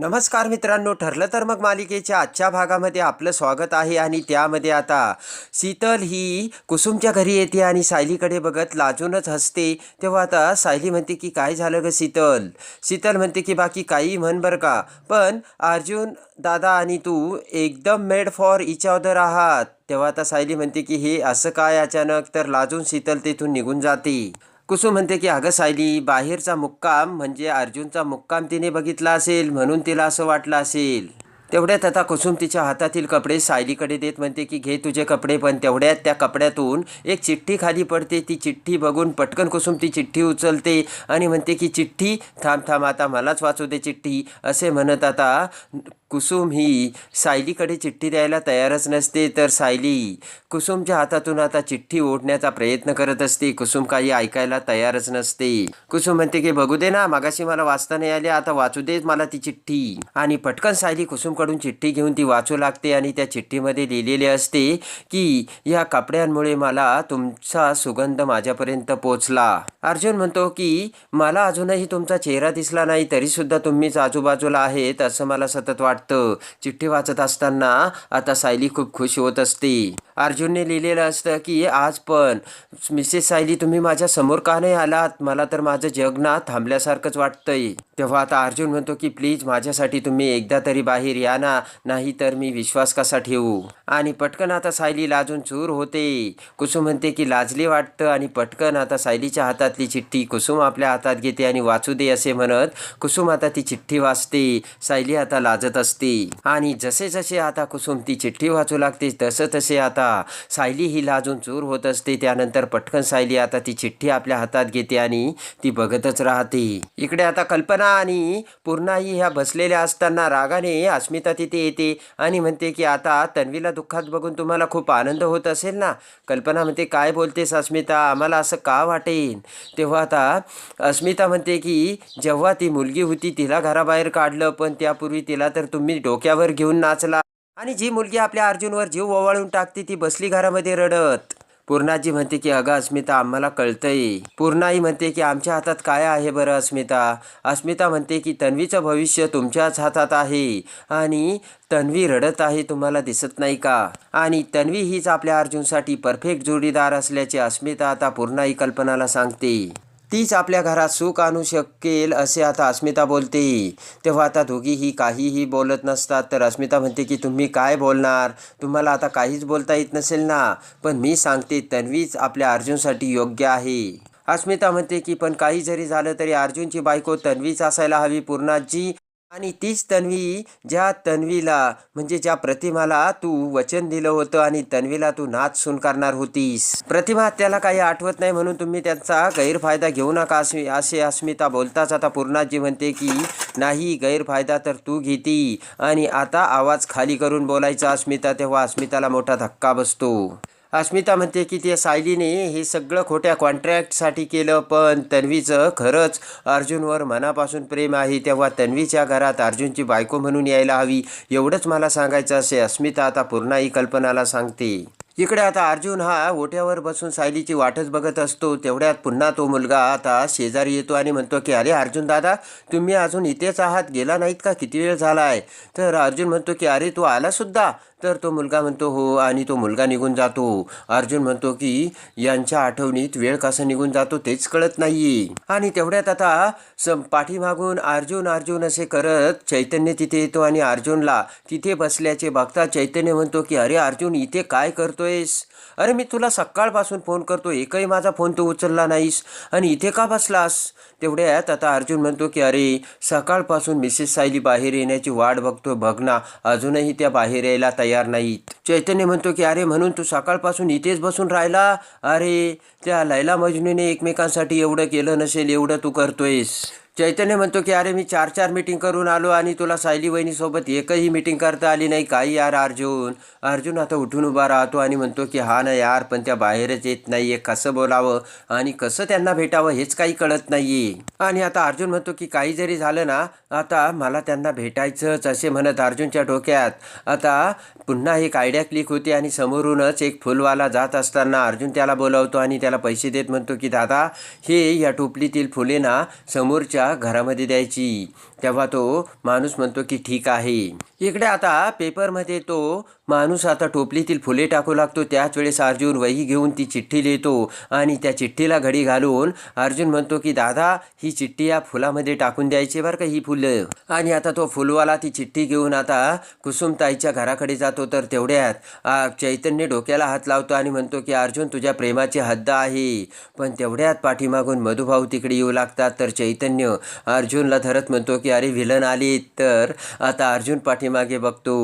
नमस्कार मित्रांनो ठरलं तर मग मालिकेच्या आजच्या भागामध्ये आपलं स्वागत आहे आणि त्यामध्ये आता शीतल ही कुसुमच्या घरी येते आणि सायलीकडे बघत लाजूनच हसते. तेव्हा आता सायली म्हणते की काय झालं ग शीतल? शीतल म्हणते की बाकी काही म्हण बरं का पण अर्जुन दादा आणि तू एकदम मेड फॉर इच ऑदर आहात. तेव्हा आता सायली म्हणते की हे असं काय अचानक? तर लाजून शीतल तेथून निघून जाते. कुसुम म्हणते की अगं सायली बाहेरचा मुक्काम म्हणजे अर्जुनचा मुक्काम तिने बघितला असेल म्हणून तिला असं वाटलं असेल. तेवढ्यात आता कुसुम तिच्या हातातील कपडे सायलीकडे देत म्हणते की घे तुझे कपडे पण तेवढ्यात त्या कपड्यातून एक चिठ्ठी खाली पडते. ती चिठ्ठी बघून पटकन कुसुम ती चिठ्ठी उचलते आणि म्हणते की चिठ्ठी थांब थांब आता मलाच वाचू दे चिठ्ठी असे म्हणत आता कुसुम ही सायलीकडे चिठ्ठी द्यायला तयारच नसते तर सायली कुसुमच्या हातातून आता चिठ्ठी ओढण्याचा प्रयत्न करत असते. कुसुम काही ऐकायला तयारच नसते. कुसुम म्हणते की बघू दे ना मागाशी मला वाचता नाही आले आता वाचू देत मला ती चिठ्ठी. आणि पटकन सायली कुसुमकडून चिठ्ठी घेऊन ती वाचू लागते आणि त्या चिठ्ठीमध्ये लिहिलेले असते की या कपड्यांमुळे मला तुमचा सुगंध माझ्यापर्यंत पोचला. अर्जुन म्हणतो की मला अजूनही तुमचा चेहरा दिसला नाही तरी सुद्धा तुम्हीच आजूबाजूला आहेत असं मला सतत वाटतं. चिठ्ठी वाचत असताना आता सायली खूप खुश होत असते. अर्जुनने लिहिलेलं असतं की आज पण. मिसेस सायली तुम्ही माझ्यासमोर का नाही आलात? मला तर माझं जग ना थांबल्यासारखंच वाटतंय. तेव्हा आता अर्जुन म्हणतो की प्लीज माझ्यासाठी तुम्ही एकदा तरी बाहेर या ना. नाही तर मी विश्वास कसा ठेवू? आणि पटकन आता सायली लाजून चूर होते. कुसुम म्हणते की लाजली वाटतं आणि पटकन आता सायलीच्या हातातली चिठ्ठी कुसुम आपल्या हातात घेते आणि वाचू दे असे म्हणत कुसुम आता ती चिठ्ठी वाचते. सायली आता लाजत असते. आणि जसे जसे आता कुसुम ती चिठ्ठी वाचू लागते तसं तसे आता सायली ही लाजून चूर होत असते. त्यानंतर पटकन सायली आता ती चिठ्ठी आपल्या हातात घेते आणि ती बघतच राहते. इकडे आता कल्पना आणि पूर्णाई ह्या बसलेल्या असताना रागाने अस्मिता तिथे येते आणि म्हणते की आता तन्वीला दुःखात बघून तुम्हाला खूप आनंद होत असेल ना? कल्पना म्हणते काय बोलतेस अस्मिता? आम्हाला असं का वाटेन? तेव्हा आता अस्मिता म्हणते की जेव्हा ती मुलगी होती तिला घराबाहेर काढलं पण त्यापूर्वी तिला तर तुम्ही तुम्ही डोक्यावर घेऊन नाचला आणि जी मुलगी आपल्या अर्जुनवर जीव ओवाळून टाकते ती बसली घरामध्ये रडत. पूर्णाजी म्हणते की अगं अस्मिता आम्हाला कळतंय. पूर्णाई म्हणते की आमच्या हातात काय आहे बरं अस्मिता? अस्मिता म्हणते की तन्वीचं भविष्य तुमच्याच हातात आहे आणि तन्वी रडत आहे तुम्हाला दिसत नाही का? आणि तन्वी हीच आपल्या अर्जुनसाठी परफेक्ट जोडीदार असल्याचे अस्मिता आता पूर्णाई कल्पनाला सांगते. तीच आपल्या घरात सुख आणू शकेल असे आता अस्मिता बोलते. तेव्हा आता दोघीही काहीही बोलत नसतात. तर अस्मिता म्हणते की तुम्ही काय बोलणार? तुम्हाला आता काहीच बोलता येत नसेल ना? पण मी सांगते तन्वीच आपल्या अर्जुनसाठी योग्य आहे. अस्मिता म्हणते की पण काही जरी झालं तरी अर्जुनची बायको तन्वीच असायला हवी पूर्णाजी. आणि तीच तन्वी ज्या तन्वीला म्हणजे ज्या प्रतिमाला तू वचन दिलं होतं आणि तन्वीला तू नाच सून करणार होतीस. प्रतिमा त्याला काही आठवत नाही म्हणून तुम्ही त्यांचा गैरफायदा घेऊ नका असे असे अस्मिता बोलताच आता पूर्णाजी म्हणते की नाही गैरफायदा तर तू घेती. आणि आता आवाज खाली करून बोलायचा अस्मिता तेव्हा अस्मिताला मोठा धक्का बसतो. अस्मिता म्हणते की ते सायलीने हे सगळं खोट्या कॉन्ट्रॅक्टसाठी केलं पण तन्वीचं खरंच अर्जुनवर मनापासून प्रेम आहे. तेव्हा तन्वीच्या घरात अर्जुनची बायको म्हणून यायला हवी. एवढंच मला सांगायचं असे अस्मिता आता पूर्णाई कल्पनाला सांगते. इकडे आता अर्जुन हा ओट्यावर बसून सायलीची वाटच बघत असतो. तेवढ्यात पुन्हा तो मुलगा आता शेजारी येतो आणि म्हणतो की अरे अर्जुन दादा तुम्ही अजून इथेच आहात? गेला नाहीत का? किती वेळ झाला आहे तर अर्जुन म्हणतो की अरे तू आलासुद्धा? तर तो मुलगा म्हणतो हो आणि तो मुलगा निघून जातो. अर्जुन म्हणतो की यांच्या आठवणीत वेळ कसा निघून जातो तेच कळत नाहीये. आणि तेवढ्यात आता सम पाठीमागून अर्जुन अर्जुन असे करत चैतन्य तिथे येतो आणि अर्जुनला तिथे बसल्याचे बघता चैतन्य म्हणतो की अरे अर्जुन इथे काय करतोयस? अरे मी तुला सकाळपासून फोन करतो एकही माझा फोन तू उचलला नाहीस. आणि इथे का बसलास? तेवढ्यात आता अर्जुन म्हणतो की अरे सकाळपासून मिसेस सायली बाहेर येण्याची वाट बघतो बघ ना. अजूनही त्या बाहेर यायला तयार नाहीत. चैतन्य म्हणतो की अरे म्हणून तू सकाळपासून इथेच बसून राहिला? अरे त्या लैला मजनूने एकमेकांसाठी एवढं केलं नसेल एवढं तू करतोयस. चैतन्य म्हणतो की अरे मी चार चार मीटिंग करून आलो आणि तुला सायली वहिनीसोबत एकही मीटिंग करता आली नाही. काही यार अर्जुन? अर्जुन आता उठून उभा राहतो आणि म्हणतो की हा ना यार पण त्या बाहेरच येत नाही आहे कसं बोलावं आणि कसं त्यांना भेटावं हेच काही कळत नाहीये. आणि आता अर्जुन म्हणतो की काही जरी झालं ना आता मला त्यांना भेटायचंच असे म्हणत अर्जुनच्या डोक्यात. आता पुन्हा एक आयडिया क्लिक होते आणि समोरूनच एक फुलवाला जात असताना अर्जुन त्याला बोलावतो आणि त्याला पैसे देत म्हणतो की दादा हे या टोपलीतील फुले ना समोरच्या घरामध्ये द्यायची. तेव्हा तो माणूस म्हणतो की ठीक आहे. इकडे आता पेपरमध्ये तो माणूस आता टोपलीतील फुले टाकू लागतो. त्याच वेळेस अर्जुन वही घेऊन ती चिठ्ठी लिहितो आणि त्या चिठ्ठीला घडी घालून अर्जुन म्हणतो की दादा ही चिठ्ठी या फुलामध्ये टाकून द्यायची बरं का ही फुलं. आणि आता तो फुलवाला ती चिठ्ठी घेऊन आता कुसुमताईच्या घराकडे जातो तर तेवढ्यात चैतन्य डोक्याला हात लावतो आणि म्हणतो की अर्जुन तुझ्या प्रेमाची हद्द आहे. पण तेवढ्यात पाठीमागून मधुभाऊ तिकडे येऊ लागतात. तर चैतन्य अर्जुनला धरत म्हणतो की अरे विलन आली तर आता अर्जुन पाठीमागे बघतो.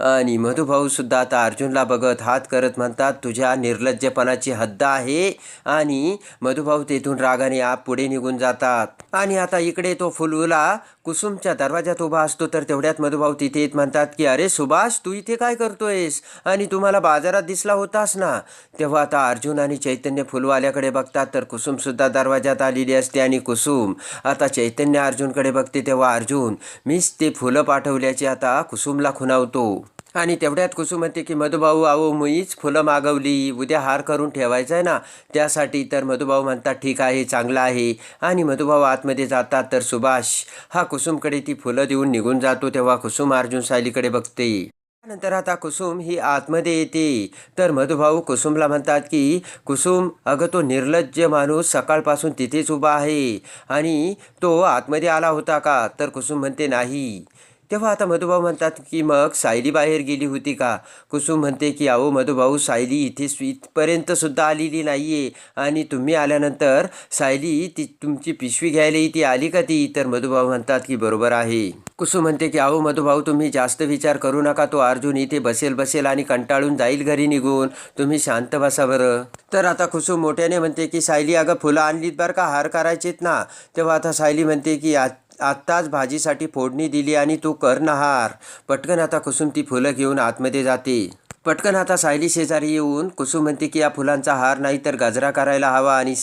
आणि मधुभाऊसुद्धा आता अर्जुनला बघत हात करत म्हणतात तुझ्या निर्लज्जपणाची हद्द आहे. आणि मधुभाऊ तेथून रागाने आप पुढे निघून जातात. आणि आता इकडे तो फुलवला कुसुमच्या दरवाजात उभा असतो तर तेवढ्यात मधुभाऊ तिथे येत म्हणतात की अरे सुभाष तू इथे काय करतोयस? आणि तुम्हाला बाजारात दिसला होतास ना? तेव्हा आता अर्जुन आणि चैतन्य फुलवाल्याकडे बघतात तर कुसुमसुद्धा दरवाजात आलेली असते आणि कुसुम आता चैतन्य अर्जुनकडे बघते तेव्हा अर्जुन मीच ते फुलं पाठवल्याचे आता कुसुमला खुणावतो. आणि तेवढ्यात कुसुम म्हणते की मधुभाऊ आहो मीच फुलं मागवली. उद्या हार करून ठेवायचं आहे ना. त्यासाठी तर मधुभाऊ म्हणतात ठीक आहे चांगला आहे. आणि मधुभाऊ आतमध्ये जातात तर सुभाष. हा कुसुमकडे ती फुलं देऊन निघून जातो तेव्हा कुसुम अर्जुन सायलीकडे बघते. त्यानंतर आता कुसुम ही आतमध्ये येते. तर मधुभाऊ कुसुमला म्हणतात की कुसुम अगं तो निर्लज्ज माणूस सकाळपासून तिथेच उभा आहे. आणि तो आतमध्ये आला होता का? तर कुसुम म्हणते नाही. तेव्हा आता मधुभाऊ म्हणतात की मग सायली बाहेर गेली होती का? कुसुम म्हणते की अहो मधुभाऊ सायली इथे इथपर्यंतसुद्धा इथपर्यंत सुद्धा आलेली नाही आहे आणि तुम्ही आल्यानंतर सायली ती तुमची पिशवी घ्यायला ती आली का ती? तर मधुभाऊ म्हणतात की बरोबर आहे. कुसुम म्हणते की अहो मधुभाऊ तुम्ही जास्त विचार करू नका. तो अर्जुन इथे बसेल बसेल आणि कंटाळून जाईल घरी निघून. तुम्ही शांत बसा बरं. तर आता कुसुम मोठ्याने म्हणते की सायली अगं फुलं आणलीत बरं का? हार करायचेत ना. तेव्हा आता सायली म्हणते की आज आत्ताच भाजीसाठी फोडणी दिली आणि तू कर नहार. पटकन आता कुसुम ती फुलं घेऊन आतमध्ये जाते. पटकन आता सायली शेजारी येऊन कुसुम म्हणते की या फुलांचा हार नाही तर गजरा करायला हवा आणि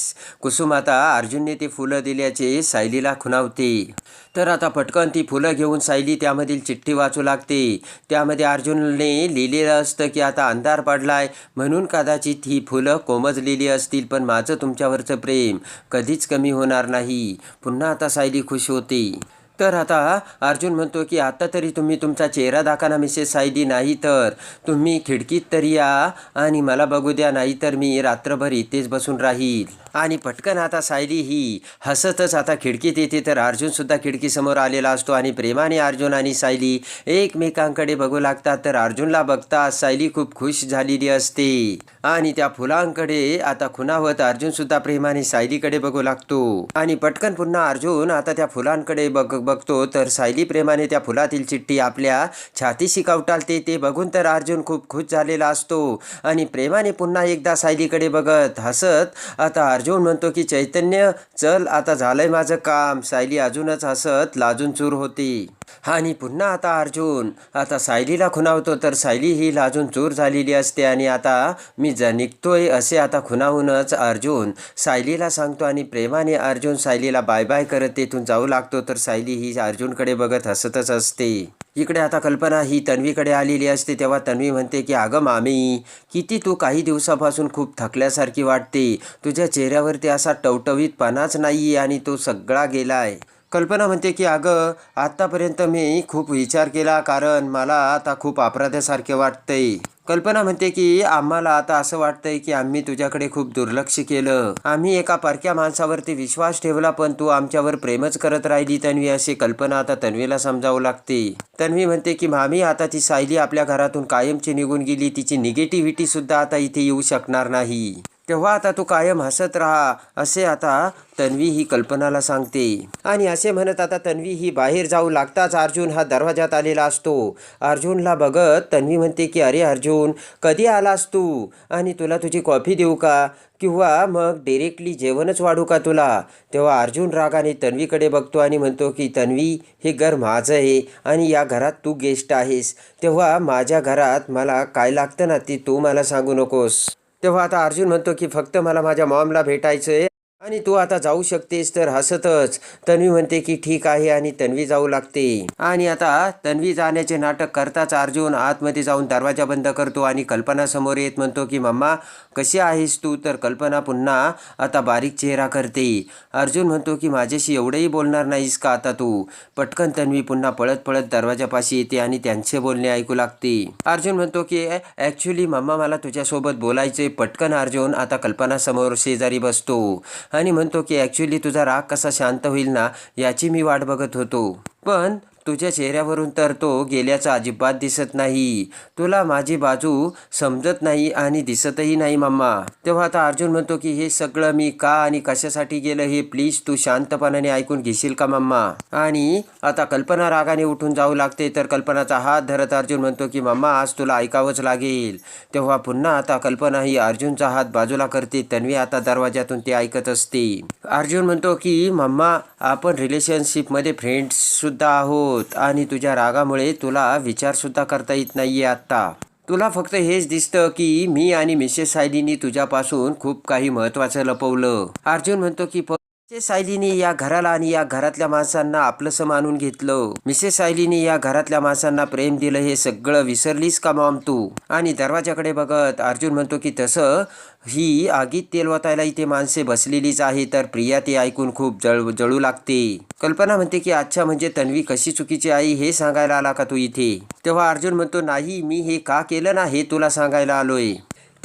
कुसुम आता अर्जुनने ते फुलं दिल्याचे सायलीला खुणावते. तर आता पटकन ती फुलं घेऊन सायली त्यामधील चिठ्ठी वाचू लागते. त्यामध्ये अर्जुनने लिहिलेलं असतं की आता अंधार पडलाय. म्हणून कदाचित ही फुलं कोमजलेली असतील पण माझं तुमच्यावरचं प्रेम कधीच कमी होणार नाही. पुन्हा आता सायली खुश होते. तर आता अर्जुन म्हणतो की आता तरी तुम्ही तुमचा चेहरा दाखवा मिसेस सायली नाही तर तुम्ही खिडकीत तरी या आणि मला बघू द्या नाही तर मी रात्रभर इथेच बसून राहील. आणि पटकन आता सायली ही हसतच आता खिडकीत येते. तर अर्जुनसुद्धा खिडकीसमोर आलेला असतो आणि प्रेमाने अर्जुन आणि सायली एकमेकांकडे बघू लागतात. तर अर्जुनला बघता सायली खूप खुश झालेली असते. आणि त्या फुलांकडे आता खुनावत अर्जुनसुद्धा प्रेमाने सायलीकडे बघू लागतो. आणि पटकन पुन्हा अर्जुन आता त्या फुलांकडे बघ बघतो तर सायली प्रेमाने त्या फुलातील चिठ्ठी आपल्या छातीशी कवटालते ते बघून तर अर्जुन खूप खुश झालेला असतो. आणि प्रेमाने पुन्हा एकदा सायलीकडे बघत हसत आता अर्जुन म्हणतो की चैतन्य चल आता झालंय माझं काम. सायली अजूनच हसत लाजून चूर होती. आणि पुन्हा आता अर्जुन. आता सायलीला खुणावतो तर सायली ही लाजून चूर झालेली असते आणि आता मी ज निघतोय असे आता खुणावूनच अर्जुन सायलीला सांगतो आणि प्रेमाने अर्जुन सायलीला बाय बाय करत तेथून जाऊ लागतो तर सायली ही अर्जुनकडे बघत हसतच असते. इकडे आता कल्पना ही तन्वीकडे आलेली असते तेव्हा तन्वी म्हणते की अगं मामी किती तू काही दिवसापासून खूप थकल्यासारखी वाटते. तुझ्या चेहऱ्यावरती असा टवटवीतपणाच नाही आणि तो सगळा गेलाय. कल्पना म्हणते की अगं आत्तापर्यंत मी खूप विचार केला कारण मला आता खूप अपराध्यासारखे वाटतंय. कल्पना म्हणते की आम्हाला आता असं वाटतंय की आम्ही तुझ्याकडे खूप दुर्लक्ष केलं. आम्ही एका परक्या माणसावरती विश्वास ठेवला पण तू आमच्यावर प्रेमच करत राहिली तन्वी. अशी कल्पना आता तन्वीला समजावं लागते. तन्वी म्हणते की मामी आता ती सायली आपल्या घरातून कायमची निघून गेली. तिची निगेटिव्हिटी सुद्धा आता इथे येऊ शकणार नाही. तेव्हा आता तू कायम हसत राहा असे आता तन्वी ही कल्पनाला सांगते. आणि असे म्हणत आता तन्वी ही बाहेर जाऊ लागताच अर्जुन हा दरवाजात आलेला असतो. अर्जुनला बघत तन्वी म्हणते की अरे अर्जुन कधी आलास तू? आणि तुला तुझी कॉफी देऊ का? किंवा मग डिरेक्टली जेवणच वाढू का तुला? तेव्हा अर्जुन रागाने तन्वीकडे बघतो आणि म्हणतो की तन्वी हे घर माझं आहे आणि या घरात तू गेस्ट आहेस. तेव्हा माझ्या घरात मला काय लागतं ना ते तू मला सांगू नकोस. तेव्हा आता अर्जुन म्हणतो की फक्त मला माझ्या मॉमला भेटायचं आहे आणि तू आता जाऊ शकतेस तर हसतच. तन्वी म्हणते की ठीक आहे आणि तन्वी जाऊ लागते. आणि आता तन्वी जाण्याचे नाटक करताच अर्जुन आतमध्ये जाऊन दरवाजा बंद करतो आणि कल्पना समोर येत म्हणतो की मम्मा कशी आहेस तू? तर कल्पना पुन्हा आता बारीक चेहरा करते. अर्जुन म्हणतो की माझ्याशी एवढंही बोलणार नाहीस का आता तू? पटकन तन्वी पुन्हा पळत पळत दरवाजापाशी येते आणि त्यांचे बोलणे ऐकू लागते. अर्जुन म्हणतो की ॲक्च्युली मम्मा मला तुझ्यासोबत बोलायचे पटकन अर्जुन आता कल्पना समोर शेजारी बसतो. आणि म्हणतो की ॲक्च्युली तुझा राग कसा शांत होईल ना याची मी वाट बघत होतो. पण तुझ्या चेहऱ्यावरून तर तो गेल्याचा अजिबात दिसत नाही. तुला माझी बाजू समजत नाही आणि दिसतही नाही मम्मा तेव्हा आता अर्जुन म्हणतो की हे सगळं मी का आणि कशासाठी गेलं हे प्लीज तू शांतपणाने ऐकून घेशील का मम्मा आणि आता कल्पना रागाने उठून जाऊ लागते तर कल्पनाचा हात धरत अर्जुन म्हणतो की मम्मा आज तुला ऐकावंच लागेल. तेव्हा पुन्हा आता कल्पना ही अर्जुनचा हात बाजूला करते तन्वी आता दरवाज्यातून ते ऐकत असते. अर्जुन म्हणतो की मम्मा आपण रिलेशनशिपमध्ये फ्रेंड्स सुद्धा आहोत आणि तुझ्या रागामुळे तुला विचारसुद्धा करता येत नाहीये आत्ता. तुला फक्त हेच दिसतं की मी आणि मिसेस सायलीनी तुझ्यापासून खूप काही महत्वाचं लपवलं. अर्जुन म्हणतो की प- मिसेस या घराला आणि या घरातल्या माणसांना आपलंसं मानून घेतलं. मिसेस सायलीने या घरातल्या माणसांना प्रेम दिलं हे सगळं विसरलीस का मॉम तू? आणि दरवाजाकडे बघत अर्जुन म्हणतो की तसं ही आगीत तेल वतायला इथे माणसे बसलेलीच आहे तर प्रिया ते ऐकून खूप जळ जळू लागते. कल्पना म्हणते की अच्छा म्हणजे तन्वी कशी चुकीची आई हे सांगायला आला का तू इथे? तेव्हा अर्जुन म्हणतो नाही मी हे का केलं ना हे तुला सांगायला आलोय.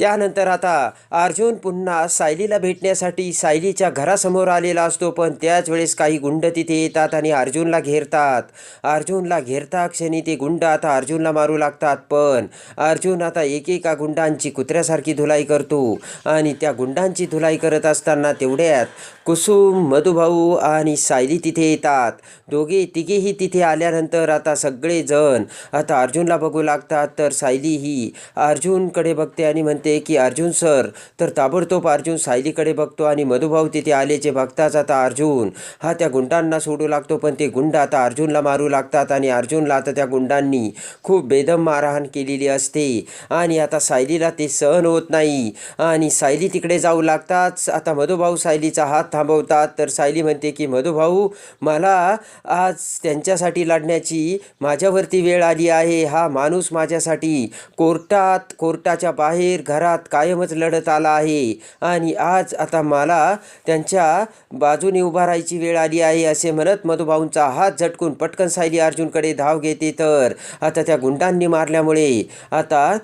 त्यानंतर आता अर्जुन पुन्हा सायलीला भेटण्यासाठी सायलीच्या घरासमोर आलेला असतो पण त्याच वेळेस काही गुंड तिथे येतात आणि अर्जुनला घेरतात. अर्जुनला घेरता क्षणी ते गुंड आता अर्जुनला मारू लागतात पण अर्जुन आता एकेका गुंडांची कुत्र्यासारखी धुलाई करतो आणि त्या गुंडांची धुलाई करत असताना तेवढ्यात कुसुम मधुभाऊ आणि सायली तिथे येतात. दोघे तिघेही तिथे आल्यानंतर आता सगळेजण आता अर्जुनला बघू लागतात तर सायली ही अर्जुनकडे बघते आणि म्हणते की अर्जुन सर? तर ताबडतोब अर्जुन सायलीकडे बघतो आणि मधुभाऊ तिथे आलेचे बघताच आता अर्जुन. हा त्या गुंडांना सोडू लागतो पण ते गुंड आता अर्जुनला मारू लागतात आणि अर्जुनला आता त्या गुंडांनी खूप बेदम मारहाण केलेली असते. आणि आता सायलीला ते सहन होत नाही. आणि सायली तिकडे जाऊ लागताच आता मधुभाऊ सायलीचा हात थांबवतात. तर सायली म्हणते की मधुभाऊ मला आज त्यांच्यासाठी लढण्याची माझ्यावरती वेळ आली आहे. हा माणूस माझ्यासाठी कोर्टात कोर्टाच्या बाहेर घरात कायमच लढत आला आहे. आणि आज आता मला त्यांच्या बाजूने उभा राहायची वेळ आली आहे असे म्हणत मधुभाऊंचा हात झटकून पटकन सायली अर्जुनकडे धाव घेते तर. आता त्या गुंडांनी मारल्यामुळे आता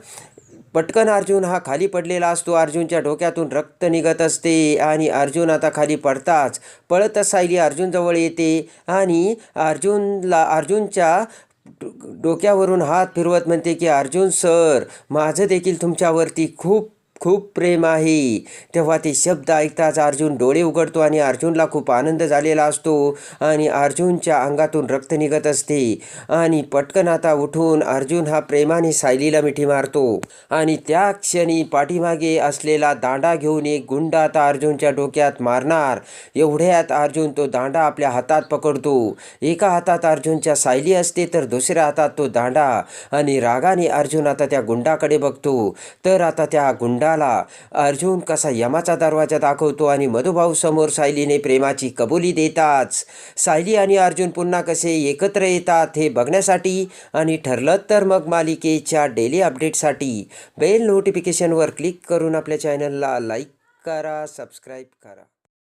पटकन अर्जुन हा खाली पडलेला असतो. अर्जुनच्या डोक्यातून रक्त निघत असते आणि अर्जुन आता खाली पडताच पळतच सायली अर्जुनजवळ येते आणि अर्जुनला अर्जुनच्या डोक्यावरून हात फिरवत म्हणते की अर्जुन सर माझं देखील तुमच्यावरती खूप खूप प्रेम आहे. तेव्हा ते शब्द ऐकताच अर्जुन डोळे उघडतो आणि अर्जुनला खूप आनंद झालेला असतो आणि अर्जुनच्या अंगातून रक्त निघत असते. आणि पटकन आता उठून अर्जुन हा प्रेमाने सायलीला मिठी मारतो. आणि त्या क्षणी पाठीमागे असलेला दांडा घेऊन एक गुंड आता अर्जुनच्या डोक्यात मारणार. एवढ्यात अर्जुन तो दांडा आपल्या हातात पकडतो. एका हातात अर्जुनच्या सायली असते तर दुसऱ्या हातात तो दांडा. आणि रागाने अर्जुन आता त्या गुंडाकडे बघतो. तर आता त्या गुंडा मिळाला. अर्जुन कसा यमाचा दरवाजा दाखवतो आणि मधुभाऊ समोर सायलीने प्रेमाची कबुली देताच. सायली आणि अर्जुन पुन्हा कसे एकत्र येतात हे बघण्यासाठी आणि ठरलं तर मग मालिकेच्या डेली अपडेटसाठी बेल नोटिफिकेशनवर क्लिक करून आपल्या चॅनलला लाईक करा सबस्क्राईब करा.